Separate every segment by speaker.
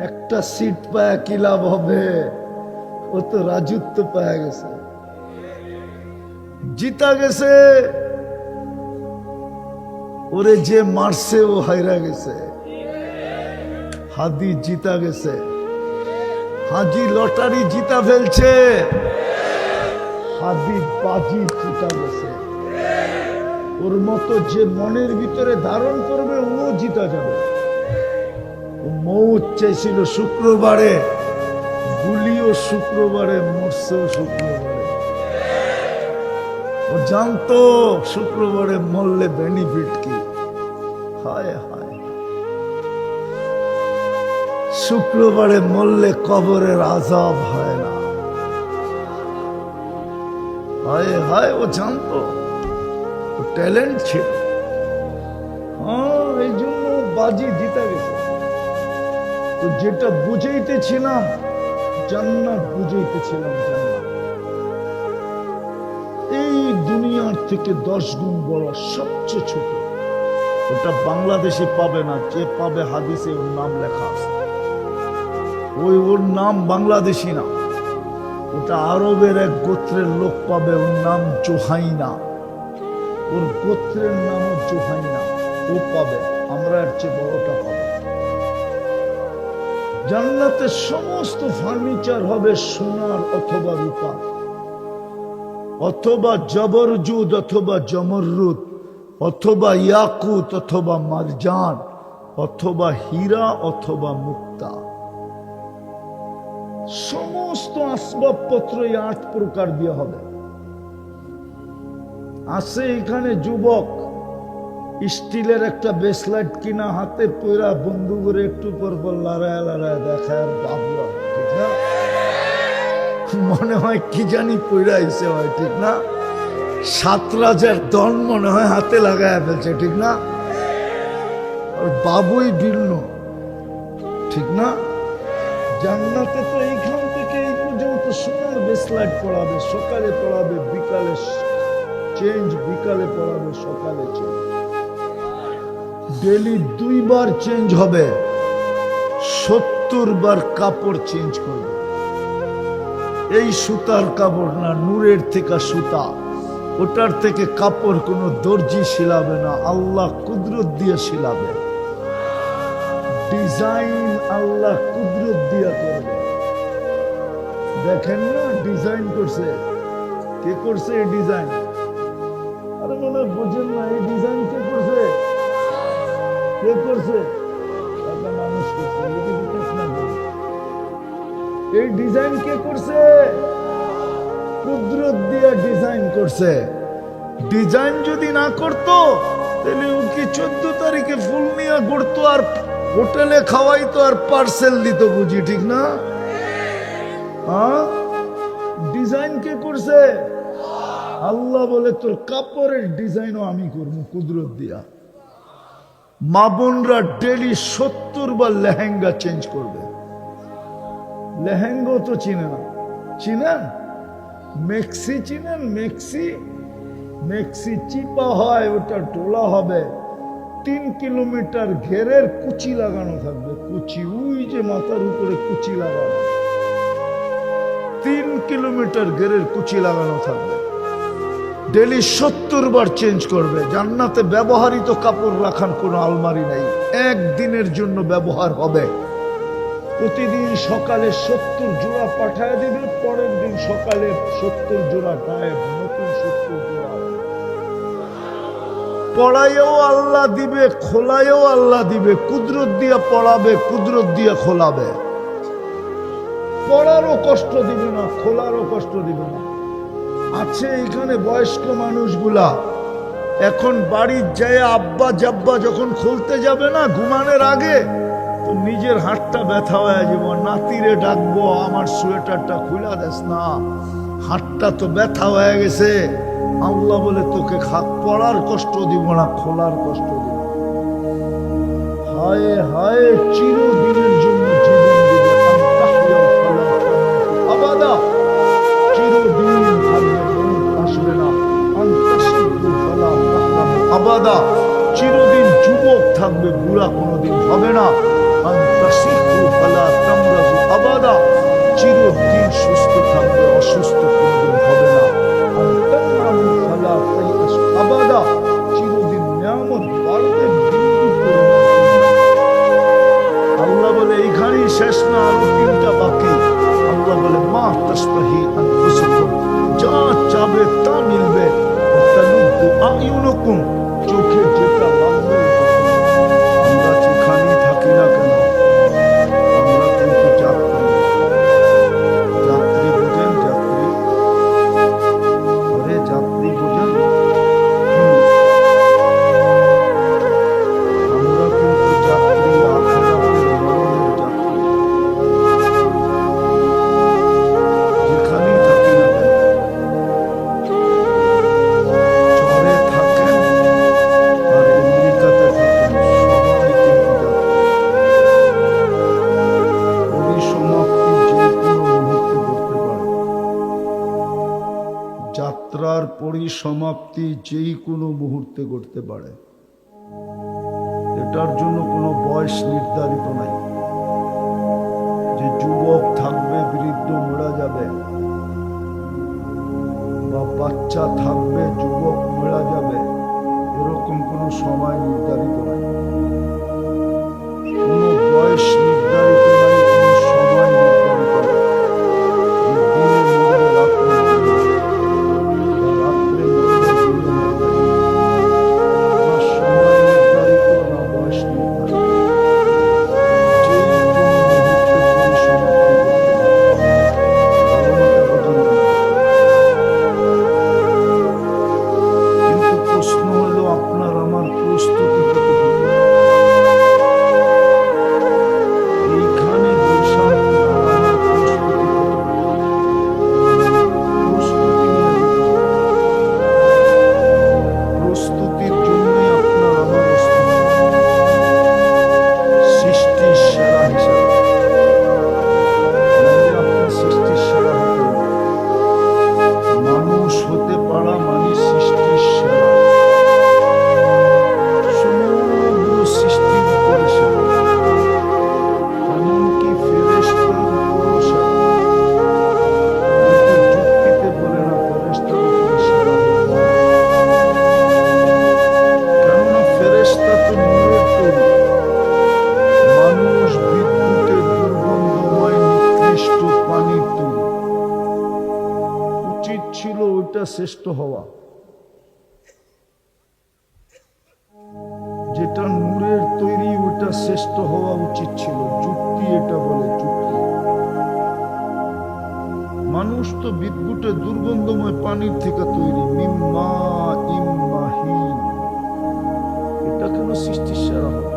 Speaker 1: একটা সিট পায়া কি লাভ হবে? ও তো রাজত্ব পায়া গেছে। জিতা গেছে। ওরে যে মারছে, ও হাইরা গেছে। হাদি জিতা গেছে। হাজি লটারি জিতা ফেলছে। হাদি বাজি জিতা গেছে। ওর মতো যে মনের ভিতরে ধারণ করবে, ও জিতা যাবে। মৌত চাইছিল শুক্রবারে, গুলিও শুক্রবারে, মরছেও শুক্রবারে। ও জানতো শুক্রবারে মরলে বেনিফিট কি? হায় হায়। শুক্রবারে মরলে কবরের আজাব হয় না। হায় হায় ও জানতো ও ট্যালেন্ট ছিল। হ্যাঁ এই জন্য বাজি জিতে গেছে। তো যেটা বুঝাইতেছিলাম, জান্নাত বুঝাইতেছিলাম জান্নাত। এই দুনিয়ার থেকে দশ গুণ বড় সবচেয়ে ছোট। ওটা বাংলাদেশে পাবে না, যে পাবে হাদিসে ওর নাম লেখা আছে। ওই ওর নাম বাংলাদেশি না। ওটা আরবের এক গোত্রের লোক পাবে, ওর নাম জোহাইনা। ওর গোত্রের নামও জোহাইনা। ও পাবে, আমরা এর চেয়ে বড়টা পাবো। জান্নাতে সমস্ত ফার্নিচার হবে সোনার অথবা রূপা অথবা জবরজুদ অথবা জমরুদ অথবা ইয়াকুত অথবা মারজান, অথবা হীরা অথবা মুক্তা। সমস্ত আসবাবপত্র আট প্রকার দিয়ে হবে। আছে এখানে যুবক স্টিলের একটা বেসলাইট কিনা হাতে পয়রা বন্ধু করে একটু পর পর লড়ায় লড়ায় দেখায় আর ভাবলো ঠিক না? মনে হয় কি জানি পয়রা এসে হয়, ঠিক না? সাত রাজার দন মনে হয় হাতে লাগায় ফেলছে, ঠিক না? আর বাবুই ভিন্ন, ঠিক না? জান্নাতে তো এইখান থেকে এই পর্যন্ত সোনার বেসলাইট পড়াবে, সকালে পড়াবে, বিকালে চেঞ্জ বিকালে পড়াবে, সকালে চেঞ্জ ডেলি দুইবার চেঞ্জ হবে। সত্তর বার কাপড় চেঞ্জ করবে। এই সুতার কাপড় না, নূরের থেকে সুতা। ওটার থেকে কাপড় কোনো দর্জি শিলাবে না, আল্লাহ কুদরত দিয়ে শিলাবে। ডিজাইন আল্লাহ কুদরত দিয়ে করবে। দেখেন না, ডিজাইন করছে। কে করছে এই ডিজাইন? আরে মনে, বুঝেন না, এই ডিজাইন কে এই ডিজাইন কে করছে? কুদরত দিয়ে ডিজাইন করছে। ডিজাইন যদি না করতো, তাহলে চোদ্দ তারিখে ফুল নিয়ে ঘুরতো আর হোটেলে খাওয়াইতো আর পার্সেল দিত বুঝি, ঠিক না? হ্যাঁ? ডিজাইন কে করছে? আল্লাহ বলে, তোর কাপড়ের ডিজাইনও আমি করব, কুদরত দিয়া। মা বোনরা ডেলি সত্তর বার লেহেঙ্গা চেঞ্জ করবে। লেহেঙ্গা তো চিনে না। চিনেন? মেক্সি চিনেন? মেক্সি? মেক্সি চিপা হয়, ওটা টোলা হবে। তিন কিলোমিটার ঘেরের কুচি লাগানো থাকবে। কুচি ওই যে মাথার উপরে কুচি লাগানো। তিন কিলোমিটার ঘেরের কুচি লাগানো থাকবে। ডেলি সত্তর বার চেঞ্জ করবে। জান্নাতে ব্যবহারিত কাপড় রাখার কোনো আলমারি নাই। একদিনের জন্য ব্যবহার হবে। প্রতিদিন সকালে সত্তর জোড়া পাঠায় দিবে, পরের দিন সকালে সত্তর জোড়া গায়েব, নতুন সত্তর জোড়া। হবে। পড়াইও আল্লাহ দিবে খোলায়ও আল্লাহ দিবে, কুদরত দিয়া পড়াবে, কুদরত দিয়া খোলাবে। পড়ারও কষ্ট দিবে না, খোলারও কষ্ট দিবে না। আছে এখানে বয়স্ক মানুষগুলা। এখন বাড়ির যায় আব্বা জাব্বা যখন খুলতে যাবে না ঘুমানোর আগে, তো নিজের হাতটা ব্যথা হয়ে যাব। নাতিরে ডাকবো, আমার সোয়েটারটা খুলা দেস না। হাতটা তো ব্যথা হয়ে গেছে। আল্লাহ বলে তোকে পড়ার কষ্ট দিব না, খোলার কষ্ট দিব। হায় হায় চিরদিনের যাত্রার পরিসমাপ্তি যেই কোনো মুহূর্তে ঘটতে পারে। এটার জন্য কোনো বয়স নির্ধারিত নাই। যে যুবক থাকবে, বৃদ্ধ মরা যাবে, বা বাচ্চা থাকবে, যুবক মরা যাবে শ্রেষ্ঠ হওয়া। যেটা নূরের তৈরি ওটা শ্রেষ্ঠ হওয়া উচিত ছিল। যুক্তি এটা বলে, যুক্তি। মানুষ তো বিদ্যুটে দুর্গন্ধময় পানির থেকে তৈরি। মিম্মা ইম্মাহীন। এটা কেন সৃষ্টির সেরা হবে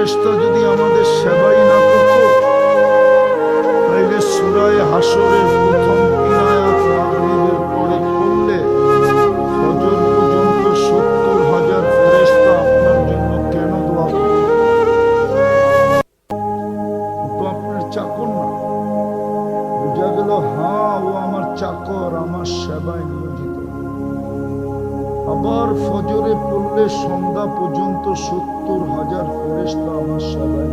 Speaker 1: ফেরেস্তা যদি আমাদের সেবাই না করত, তাইলে সুরায় হাসরের প্রথম সত্তর হাজার আপনার জন্য কেন চাকর না। বোঝা গেল হ্যাঁ, ও আমার চাকর, আমার সেবায় নিয়ে আবার ফজরে পড়লে সন্ধ্যা পর্যন্ত সত্তর হাজার ফেরেস্তা আমার সবাই